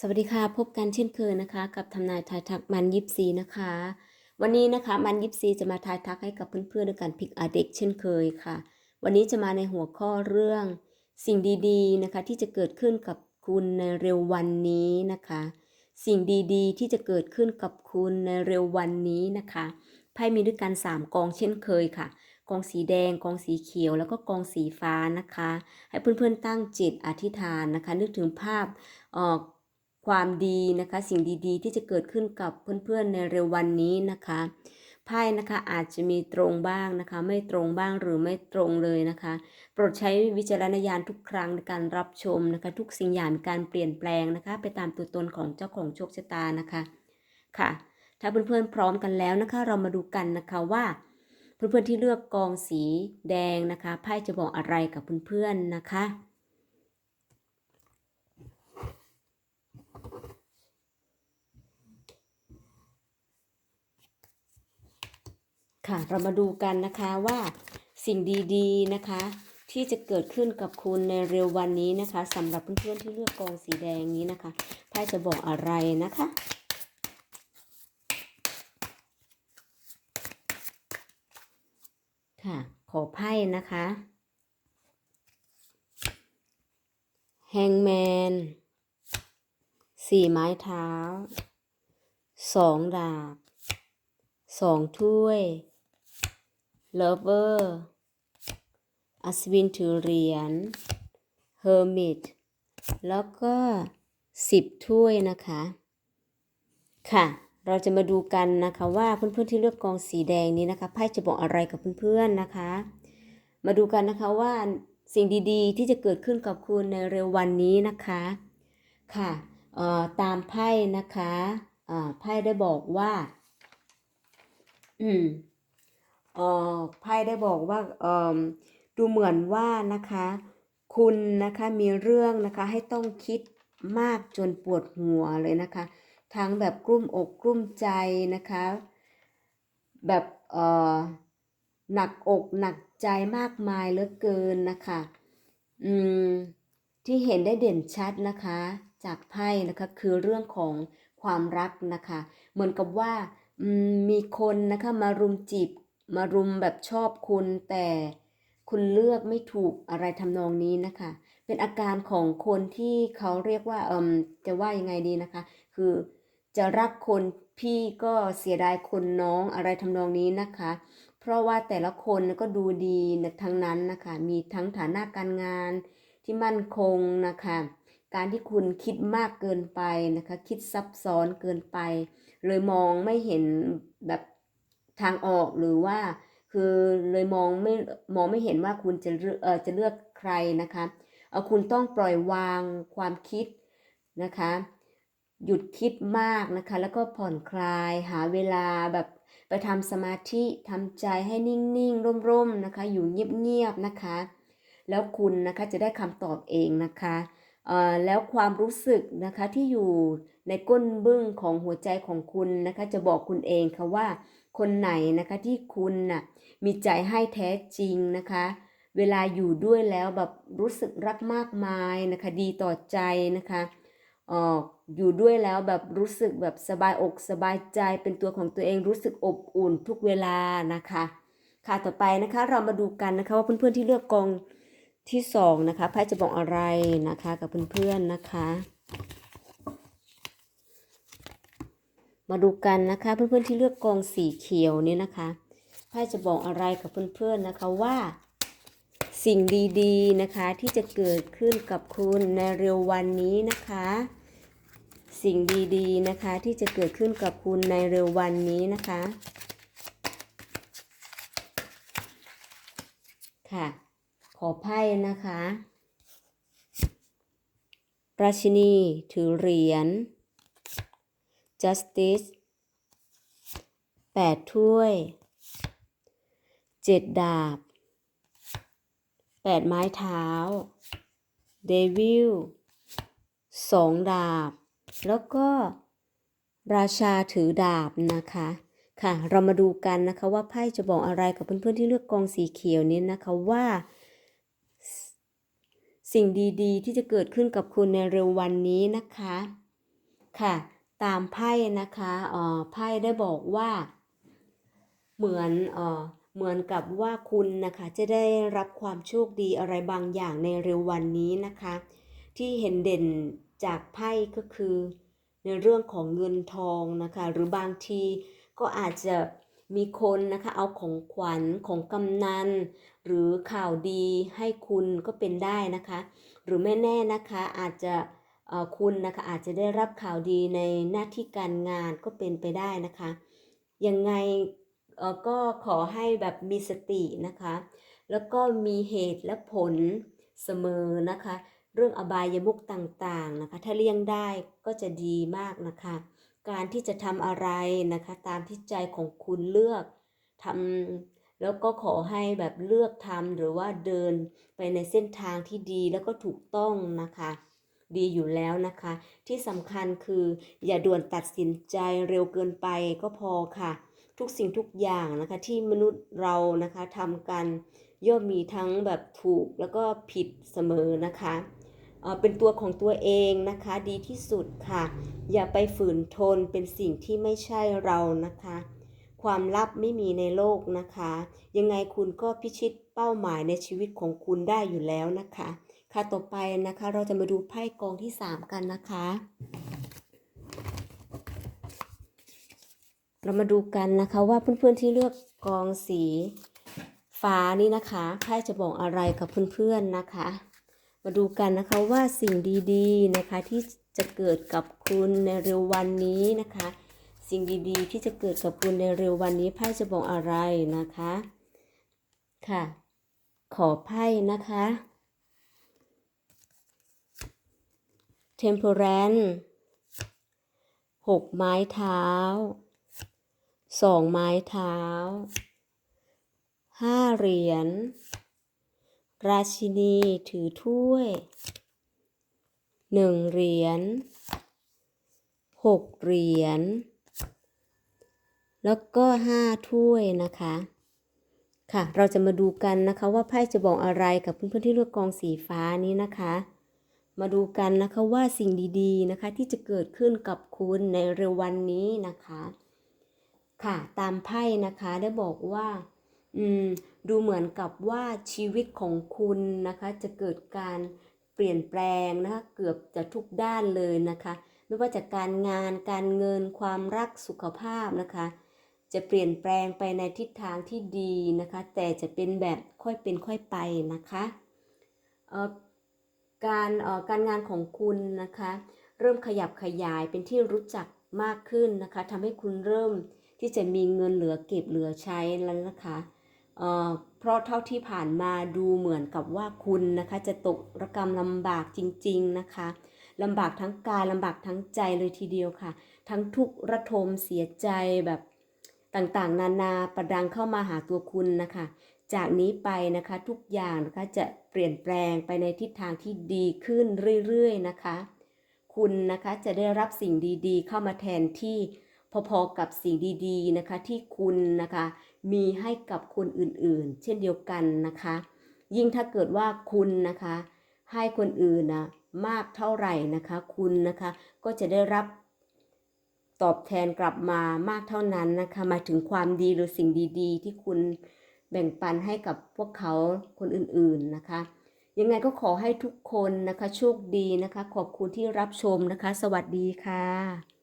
สวัสดีค่ะ พบกันเช่นเคยนะคะ กับทำนายทายทักมันยิปซีนะคะ วันนี้นะคะมันยิปซีจะมาทายทักให้กับเพื่อนๆด้วยการพิกอาเด็กเช่นเคยค่ะ วันนี้จะมาในหัวข้อเรื่อง สิ่งดีๆนะคะ ที่จะเกิดขึ้นกับคุณในเร็ววันนี้นะคะ สิ่งดีๆ ที่จะเกิดขึ้นกับคุณในเร็ววันนี้นะคะไพ่มีด้วยกัน 3 กองเช่นเคยค่ะกองสีแดงกองสีเขียวแล้วก็กองสีฟ้านะคะ ให้เพื่อนๆตั้งจิตอธิษฐานนะคะ นึกถึงภาพเอ่อ ความดีนะคะ สิ่งดีๆ ที่จะเกิดขึ้นกับเพื่อนๆในเร็ววันนี้นะคะไพ่นะคะอาจจะมีตรงบ้างนะคะ ไม่ตรงบ้างหรือไม่ตรงเลยนะคะ โปรดใช้วิจารณญาณทุกครั้งในการรับชมนะคะ ทุกสิ่งอย่างมีการเปลี่ยนแปลงนะคะ ไปตามตัวตนของเจ้าของโชคชะตานะคะค่ะ ถ้าเพื่อนๆพร้อมกันแล้วนะคะ เรามาดูกันนะคะว่า เพื่อนๆที่เลือกกองสีแดงนะคะไพ่จะบอกอะไรกับเพื่อนๆนะคะ ค่ะเรามาดูกันนะคะว่าสิ่งดีๆนะคะ ที่จะเกิดขึ้นกับคุณในเร็ววันนี้นะคะสำหรับเพื่อนๆที่เลือกกองสีแดงนี้นะคะไพ่จะบอกอะไรนะคะค่ะ ขอไพ่นะคะแฮงแมนสี่ไม้เท้าสองดาบสองถ้วย เลเวอร์อัศวินถือเหรียญเฮอร์มิตแล้วก็สิบถ้วยนะคะ ค่ะ เราจะมาดูกันนะคะว่าเพื่อนๆที่เลือกกองสีแดงนี้นะคะไพ่จะบอกอะไรกับเพื่อนๆนะคะ มาดูกันนะคะว่าสิ่งดีๆ ที่จะเกิดขึ้นกับคุณในเร็ววันนี้นะคะ ค่ะตามไพ่นะคะไพ่ได้บอกว่า อืม เอ่อไพ่ได้บอกว่าเอ่อดูเหมือนว่านะคะ คุณนะคะมีเรื่องนะคะให้ต้องคิดมากจนปวดหัวเลยนะคะ ทั้งแบบกลุ้มอกกลุ้มใจนะคะ แบบเอ่อหนักอกหนักใจมากมายเหลือเกินนะคะอืมที่เห็นได้เด่นชัดนะคะ จากไพ่นะคะคือเรื่องของความรักนะคะ เหมือนกับว่ามีคนนะคะมารุมจีบ มารุมแบบชอบคุณแต่คุณเลือกไม่ถูกอะไรทำนองนี้นะคะ เป็นอาการของคนที่เขาเรียกว่าเอ่มจะว่ายังไงดีนะคะ คือจะรักคนพี่ก็เสียดายคนน้องอะไรทำนองนี้นะคะ เพราะว่าแต่ละคนก็ดูดีทั้งนั้นนะคะ มีทั้งฐานะการงานที่มั่นคงนะคะ การที่คุณคิดมากเกินไปนะคะ คิดซับซ้อนเกินไป เลยมองไม่เห็นแบบ ทางออกหรือว่าคือเลยมองไม่มองไม่เห็นว่าคุณจะเลือกเอจะเลือกใครนะคะเออคุณต้องปล่อยวางความคิดนะคะ หยุดคิดมากนะคะ แล้วก็ผ่อนคลายหาเวลาแบบไปทำสมาธิทำใจให้นิ่งๆ ร่มๆนะคะ อยู่เงียบๆนะคะ แล้วคุณนะคะจะได้คำตอบเองนะคะเอ่อแล้วความรู้สึกนะคะที่อยู่ในก้นบึ้งของหัวใจของคุณนะคะ จะบอกคุณเองค่ะว่า คนไหนนะคะที่คุณน่ะมีใจให้แท้จริงนะคะ เวลาอยู่ด้วยแล้วแบบรู้สึกรักมากมายนะคะดีต่อใจนะคะเอ่ออยู่ด้วยแล้วแบบรู้สึกแบบสบายอกสบายใจเป็นตัวของตัวเองรู้สึกอบอุ่นทุกเวลานะคะ ค่ะต่อไปนะคะเรามาดูกันนะคะว่าเพื่อนๆที่เลือกกองที่สองนะคะไพ่จะบอกอะไรนะคะกับเพื่อนๆนะคะ มาดูกันนะคะเพื่อนๆที่เลือกกองสีเขียวนี่นะคะไพ่จะบอกอะไรกับเพื่อนๆนะคะว่า สิ่งดีๆนะคะที่จะเกิดขึ้นกับคุณในเร็ววันนี้นะคะ สิ่งดีๆนะคะที่จะเกิดขึ้นกับคุณในเร็ววันนี้นะคะค่ะ ขอไพ่นะคะ ราชินีถือเหรียญ justice แปดถ้วยเจ็ดดาบแปดไม้เท้าเดวิลสองดาบ แล้วก็ราชาถือดาบนะคะค่ะ เรามาดูกันนะคะว่าไพ่จะบอกอะไรกับเพื่อนๆที่เลือกกองสีเขียวนี้นะคะว่า สิ่งดีๆ ที่จะเกิดขึ้นกับคุณในเร็ววันนี้นะคะ ค่ะ ตามไพ่นะคะเอ่อไพ่ได้บอกว่า เหมือนเอ่อเหมือนกับว่าคุณนะคะจะได้รับความโชคดีอะไรบางอย่างในเร็ววันนี้นะคะ ที่เห็นเด่นจากไพ่ก็คือ ในเรื่องของเงินทองนะคะ หรือบางทีก็อาจจะมีคนนะคะเอาของขวัญของกำนัน หรือข่าวดีให้คุณก็เป็นได้นะคะ หรือไม่แน่นะคะอาจจะ คุณนะคะอาจจะได้รับข่าวดีในหน้าที่การงานก็เป็นไปได้นะคะ ยังไงก็ขอให้แบบมีสตินะคะ แล้วก็มีเหตุและผลเสมอนะคะ เรื่องอบายมุกต่างๆนะคะ ถ้าเลี่ยงได้ก็จะดีมากนะคะ การที่จะทำอะไรนะคะ ตามที่ใจของคุณเลือกทำแล้วก็ขอให้แบบเลือกทำหรือว่าเดินไปในเส้นทางที่ดีแล้วก็ถูกต้องนะคะ ดีอยู่แล้วนะคะ ที่สำคัญคืออย่าด่วนตัดสินใจเร็วเกินไปก็พอค่ะ ทุกสิ่งทุกอย่างนะคะที่มนุษย์เรานะคะทำกันย่อมมีทั้งแบบถูกแล้วก็ผิดเสมอนะคะเป็นตัวของตัวเองนะคะดีที่สุดค่ะ อย่าไปฝืนทนเป็นสิ่งที่ไม่ใช่เรานะคะ ความลับไม่มีในโลกนะคะ ยังไงคุณก็พิชิตเป้าหมายในชีวิตของคุณได้อยู่แล้วนะคะ ค่ะต่อไปนะคะ เราจะมาดูไพ่กองที่ 3 กันนะคะ เรามาดูกันนะคะว่าเพื่อนๆที่เลือกกองสีฟ้านี่นะคะไพ่จะบอกอะไรกับเพื่อนๆนะคะ มาดูกันนะคะว่าสิ่งดีๆนะคะที่จะเกิดกับคุณในเร็ววันนี้นะคะ สิ่งดีๆ ที่จะเกิดกับคุณในเร็ววันนี้ไพ่จะบอกอะไรนะคะค่ะ ขอไพ่นะคะ Temperance หกไม้เท้าสองไม้เท้าห้าเหรียญ ราชินีถือถ้วยหนึ่งเหรียญหกเหรียญ แล้วก็ห้าถ้วยนะคะ ค่ะ เราจะมาดูกันนะคะว่าไพ่จะบอกอะไรกับเพื่อนๆที่เลือกกองสีฟ้านี้นะคะ มาดูกันนะคะว่าสิ่งดีๆนะคะที่จะเกิดขึ้นกับคุณในเร็ววันนี้นะคะ ค่ะตามไพ่นะคะได้บอกว่าอืมดูเหมือนกับว่าชีวิตของคุณนะคะจะเกิดการเปลี่ยนแปลงนะคะเกือบจะทุกด้านเลยนะคะ ไม่ว่าจากการงานการเงินความรักสุขภาพนะคะ จะเปลี่ยนแปลงไปในทิศทางที่ดีนะคะ แต่จะเป็นแบบค่อยเป็นค่อยไปนะคะเออ การเอ่อการงานของคุณนะคะ เริ่มขยับขยายเป็นที่รู้จักมากขึ้นนะคะทำให้คุณเริ่มที่จะมีเงินเหลือเก็บเหลือใช้แล้วนะคะเอ่อเพราะเท่าที่ผ่านมาดูเหมือนกับว่าคุณนะคะจะตกระกรรมลำบากจริง ๆนะคะลำบากทั้งกายลำบากทั้งใจเลยทีเดียวค่ะ ทั้งทุกข์ระทมเสียใจแบบต่างๆ นานาประดังเข้ามาหาตัวคุณนะคะ จากนี้ไปนะคะทุกอย่างนะคะจะเปลี่ยนแปลงไปในทิศทางที่ดีขึ้นเรื่อยๆนะคะ คุณนะคะจะได้รับสิ่งดีๆ เข้ามาแทนที่พอๆกับสิ่งดีๆนะคะที่คุณนะคะมีให้กับคนอื่นๆ เช่นเดียวกันนะคะ ยิ่งถ้าเกิดว่าคุณนะคะให้คนอื่นนะมากเท่าไหร่นะคะ คุณนะคะก็จะได้รับตอบแทนกลับมามากเท่านั้นนะคะมาถึงความดีหรือสิ่งดีๆ ที่คุณ แบ่งปันให้กับพวกเขาคนอื่นๆนะคะ ยังไงก็ขอให้ทุกคนนะคะโชคดีนะคะ ขอบคุณที่รับชมนะคะ สวัสดีค่ะ